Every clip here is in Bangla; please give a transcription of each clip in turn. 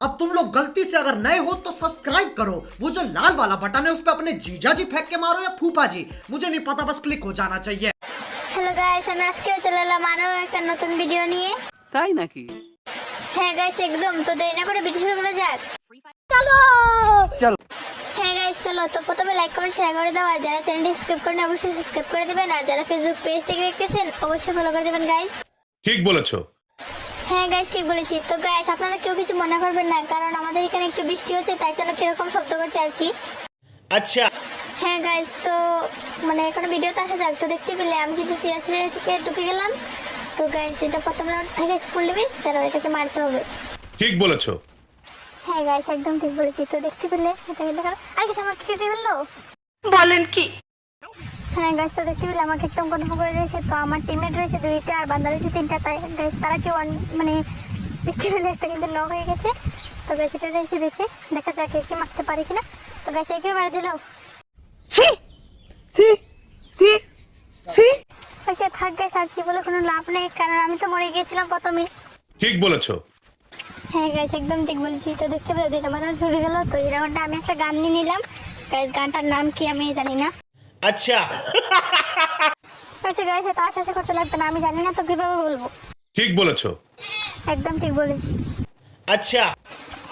अब तुम लोग गलती से अगर नए हो तो सब्सक्राइब करो वो जो लाल वाला बटन है उस पर अपने जीजा जी फेंक के मारो या फूफा जी मुझे नहीं पता बस क्लिक हो जाना चाहिए হ্যালো গাইস আমি আজকেও চলে এলাম আরও একটা নতুন ভিডিও নিয়ে তাই নাকি হ্যাঁ গাইস একদম তো দেরি না করে ভিডিও শুরু করা যাক চলো চলো। হ্যাঁ গাইস চলো তো প্রথমে লাইক কমেন্ট শেয়ার করে দাও আর যারা চ্যানেলটি সাবস্ক্রাইব করেন অবশ্যই সাবস্ক্রাইব করে দেবেন আর যারা ফেসবুক পেজ থেকে দেখতেছেন অবশ্যই ফলো করে দেবেন গাইস ঠিক বলেছো হ্যাঁ গাইস ঠিক বলেছি। তো গাইস আপনারা কেউ কিছু মনে করবেন না কারণ আমাদের এখানে একটু বৃষ্টি হচ্ছে তাই জন্য কীরকম শব্দ করছে আর কি। আচ্ছা। হ্যাঁ গাইস তো মানে এখন ভিডিওতে আসা যাক। তো দেখতে পেলে আমি কিন্তু সিরিয়াসলি ঢুকে গেলাম। তো গাইস এটা প্রথম রাউন্ড থেকে স্কুল নেবে তারা এটাকে মারতে হবে। ঠিক বলেছ। হ্যাঁ গাইস একদম ঠিক বলেছি। তো দেখতে পেলে এটা এটা আর কিছু আমার কেটে ফেলল বলেন কি? হ্যাঁ গাইস তো দেখতে পেলে আমাকে একদম কনফার্ম করে দিয়েছে। তো আমার টিমমেট রয়েছে দুইটা আর বান্দা রয়েছে তিনটা। তাই গাইস তারা কি ওয়ান মানে দেখতে পেলে একটা কিন্তু ন হয়ে গেছে। তো গাইস এটা রয়েছে বেশি। দেখা যাক কে কি মারতে পারে কিনা। তো গাইস একে মারা দিল। সি! সি! সি! সি! আচ্ছা থাক গাইস আর সে বলে কোনো লাভ নেই কারণ আমি তো মরে গিয়েছিলাম প্রথমে। ঠিক বলেছ। হ্যাঁ গাইস একদম ঠিক বলেছি। তো দেখতে পেলে দুইটা মানুষ ঝরে গেল। তো এই রাউন্ডে আমি একটা গান নিয়ে নিলাম। গাইস গানটার নাম কি আমি জানি না। আচ্ছা। আচ্ছা গাইস এত আশা করতে লাগবে না আমি জানি না তো কীভাবে বলব। ঠিক বলেছ। একদম ঠিক বলেছি। আচ্ছা।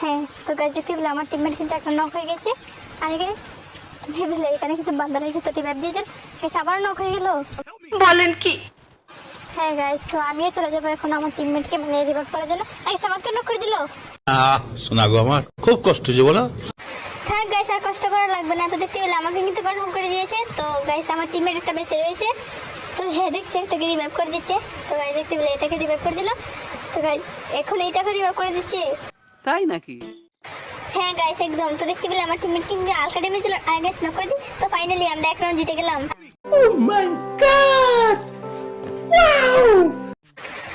হ্যাঁ তো গাইস দেখতে পেলে আমার টিমমেট কিন্তু একটা নক হয়ে গেছে। আর গাইস ভেবেলে এখানে কিন্তু বান্দা রয়েছে তো টিম দিয়ে দেন। গাইস আবার নক হয়ে গেল। বলেন কি? হ্যাঁ গাইস তো আমিও চলে যাব এখন আমার টিমমেটকে মানে রিভাইভ করার জন্য। গাইস আমাকে নক করে দিল। আহ শোনা গো আমার খুব কষ্ট যে বলো থাক গাইস আর কষ্ট করা লাগবে না তো দেখতে পেলে আমাকে কিন্তু কনফার্ম করে দিয়েছে। তো গাইস আমার টিমের একটা বেঁচে রয়েছে। তো হ্যাঁ দেখছি একটাকে রিভাইভ করে দিচ্ছে। তো গাইস দেখতে পেলে এটাকে রিভাইভ করে দিল। তো গাইস এখন এইটাকে রিভাইভ করে দিচ্ছে। তাই নাকি? হ্যাঁ গাইস একদম। তো দেখতে পেলে আমার টিমের কিন্তু আলকা ড্যামেজ ছিল আর গাইস নক করে দিচ্ছে। তো ফাইনালি আমরা এক রাউন্ড জিতে গেলাম। ও মাই গড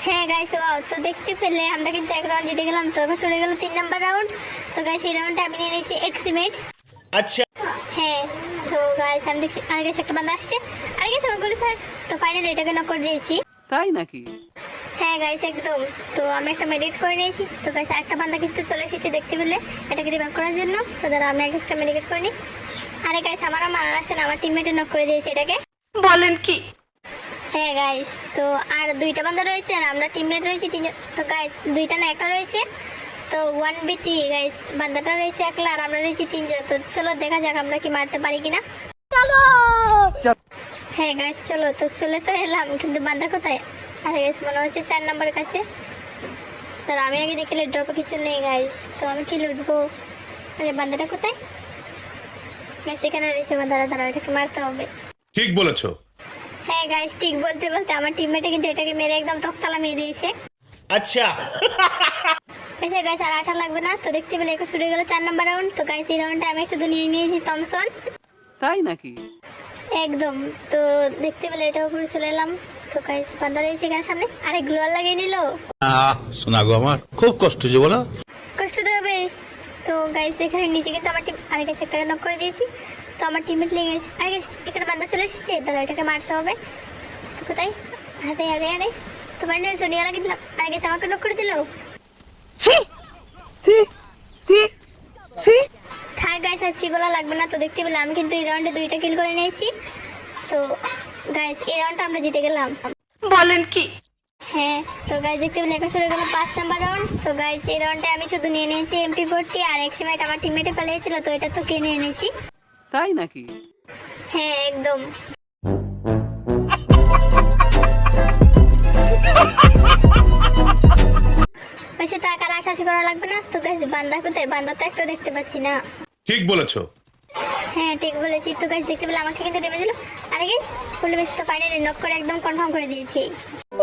হ্যাঁ গাইস ওয়াও তো দেখতে পেলে আমরা কিন্তু এক রাউন্ড জিতে গেলাম। তো এবার চলে গেল তিন নাম্বার রাউন্ড তো গাইস এই রাউন্ডে আমি নিয়ে নিয়েছি এক্সিমেট আচ্ছা। হ্যাঁ তো গাইস আমি দেখছি আর গেছে একটা বান্দা আসছে। আর গেছে আমার গুলি ফায়ার তো ফাইনালি এটাকে নক করে দিয়েছি। তাই নাকি? হ্যাঁ গাইস একদম। তো আমি একটা মেডিকেট করে নিয়েছি। তো গাইস একটা বান্দা কিন্তু চলে এসেছে দেখতে পেলে এটাকে রিভাইভ করার জন্য। তো দাঁড়া আমি আগে একটা মেডিকেট করে নিই। আরে গাইস আমার আমার আসছে না আমার টিমমেটে নক করে দিয়েছে এটাকে। বলেন কি? হ্যাঁ গাইস তো আর দুইটা বান্দা রয়েছে আর আমরা টিমমেট রয়েছি তিনজন তো গাইস দুইটা না একটা রয়েছে। তো ওয়ান বি থ্রি গাইস বান্দাটা রয়েছে একলা আর আমরা রয়েছি তিনজন। তো চলো দেখা যাক আমরা কি মারতে পারি কিনা। চলো! হ্যাঁ গাইস চলো। তো চলে তো এলাম কিন্তু বান্দা কোথায়? আরে গাইস মনে হচ্ছে চার নম্বরের কাছে। তো আমি আগে দেখলে ড্রপে কিছু নেই গাইস তো আমি কি লুটবো আরে বান্দাটা কোথায়? গাইস এখানে রয়েছে বান্দারা দাঁড়া এটাকে মারতে হবে। ঠিক বলেছ। হ্যাঁ গাইস ঠিক বলতে বলতে আমার টিমমেটে কিন্তু এটাকে মেরে একদম তক্তালা মেরে দিয়েছে। আচ্ছা। গাইস আর আশা লাগবে না। তো দেখতে পেলে এখন শুরু গেল চার নাম্বার রাউন্ড তো গাইস এই রাউন্ডে আমি শুধু নিয়ে নিয়েছি থমসন তাই নাকি? একদম। তো দেখতে পেলে এটা উপরে চলে এলাম। তো গাইস বান্দা রয়েছে এখানে সামনে। আরে গ্লোয়াল লাগিয়ে নিল। শোনা গো আমার। খুব কষ্ট যে বলো। কষ্ট তো হবে। তো গাইস এখানে নিচে কিন্তু আমার টিম আরে গাইস একটা নক করে দিয়েছি। তো আমার টিমমেট লেগে গেছে। আরে গাইস এখানে বান্দা চলে এসেছে। দাদা এটাকে মারতে হবে। তো কোথায়? আরে আরে আরে। তোমার না সোনিয়া লাগিয়ে দিলাম আরে গাইস আমাকে নক করে দিল। সি সি সি সি থাক গাইস আর সি বলা লাগবে না তো দেখতে পেলে। আমি কিন্তু এই রাউন্ডে দুইটা কিল করে নিয়েছি। তো গাইস এই রাউন্ডটা আমরা জিতে গেলাম। বলেন কি? হ্যাঁ তো গাইস দেখতে পেলে এখন শুরু গেল পাঁচ নাম্বার রাউন্ড তো গাইস এই রাউন্ডে আমি শুধু নিয়ে নিয়েছি এমপি ফোরটি আর এক্সিমেট আমার টিমমেটে ফেলেছিল তো এটা তো কিনে এনেছি। তাই নাকি? হ্যাঁ একদম। বান্দা কোথায় বান্দা তো একটা দেখতে পাচ্ছি না। ঠিক বলেছ। হ্যাঁ ঠিক বলেছি। তো গাইস দেখতে পেলে আমাকে কিন্তু ডেমে দিল আরে গাইস ফুল বেশ তো ফাইনালি নক করে একদম কনফার্ম করে দিয়েছি।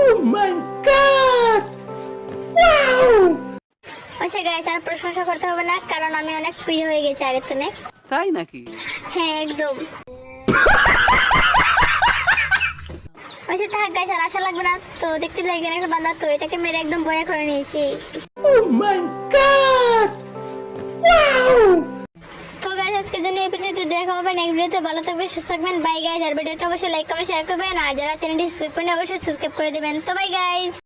ও মাই গড ওয়াও আচ্ছা গাইস আর প্রশংসা করতে হবে না কারণ আমি অনেক প্রিয় হয়ে গেছি আগের থেকে তাই নাকি? হ্যাঁ একদম। আচ্ছা থাক গাইস আর আশা লাগবে না। তো দেখতে পেলে এখানে একটা বান্দা তো এটাকে মেরে একদম বয়া করে নিয়েছি। তো গাইস আজকের জন্য এই ভিডিওতে দেখা হবে নেক্সট ভিডিওতে ভালো থাকবেন, সুস্থ থাকবেন। বাই গাইস আর ভিডিওটা অবশ্যই লাইক কমেন্ট শেয়ার করবেন। আর যারা চ্যানেলটি সাবস্ক্রাইব করেন অবশ্যই সাবস্ক্রাইব করে দেবেন। তো বাই গাইস